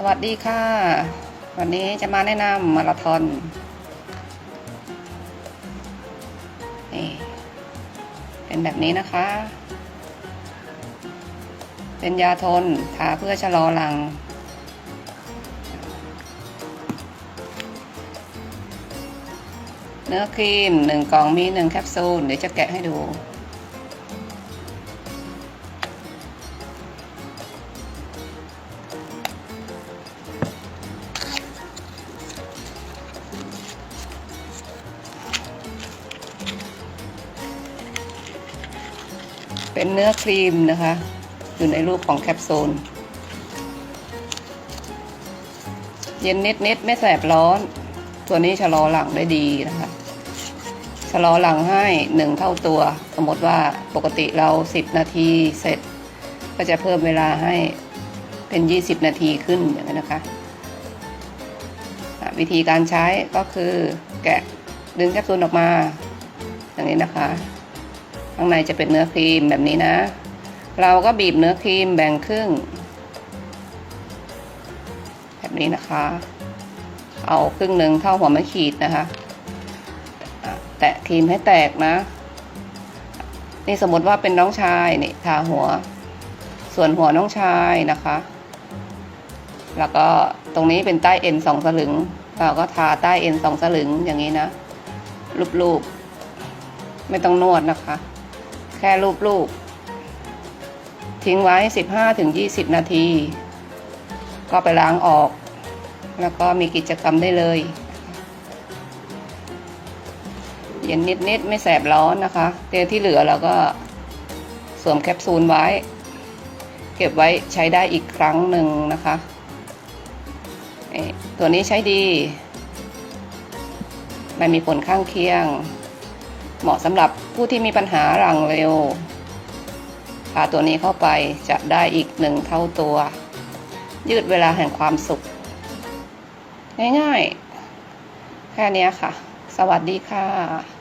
สวัสดีค่ะ วันนี้จะมาแนะนำมาราธอนนี่เป็นแบบนี้นะคะ เป็นยาทนทาเพื่อชะลอหลัง เนื้อครีมหนึ่งกล่องมีหนึ่งแคปซูล เดี๋ยวจะแกะให้ดู เป็นเนื้อครีมนะคะ อยู่ในรูปของแคปซูล เย็นนิดนิดๆไม่แสบร้อน ตัวนี้ชะลอหลังได้ดีนะคะ ชะลอหลังให้หนึ่งเท่าตัว สมมติว่าปกติเราสิบนาทีเสร็จ ก็จะเพิ่มเวลาให้เป็นยี่สิบนาทีขึ้นอย่างนี้นนะคะวิธีการใช้ก็คือแกะดึงแคปซูลออกมา อย่างนี้นะคะ ข้างในจะเป็นเนื้อครีมแบบนี้นะ เราก็บีบเนื้อครีมแบ่งครึ่ง แบบนี้นะคะ เอาครึ่งหนึ่งเท่าหัวไม้ขีดนะคะอะแตะครีมให้แตกนะ นี่สมมติว่าเป็นน้องชายนี่ทาหัว ส่วนหัวน้องชายนะคะ แล้วก็ตรงนี้เป็นใต้เอ็นสองสลึง เราก็ทาใต้เอ็นสองสลึงอย่างนี้นะ รูปๆไม่ต้องนวดนะคะ แค่รูปๆทิ้งไว้ 15-20 นาที ก็ไปล้างออก แล้วก็มีกิจกรรมได้เลย เย็นนิดๆ ไม่แสบร้อนนะคะเตียที่เหลือเราก็สวมแคปซูลไว้ เก็บไว้ใช้ได้อีกครั้งหนึ่งนะคะตัวนี้ใช้ดี ไม่มีผลข้างเคียง เหมาะสำหรับผู้ที่มีปัญหาหลังเร็ว พาตัวนี้เข้าไปจะได้อีกหนึ่งเท่าตัว ยืดเวลาแห่งความสุข ง่ายๆ แค่นี้ค่ะ สวัสดีค่ะ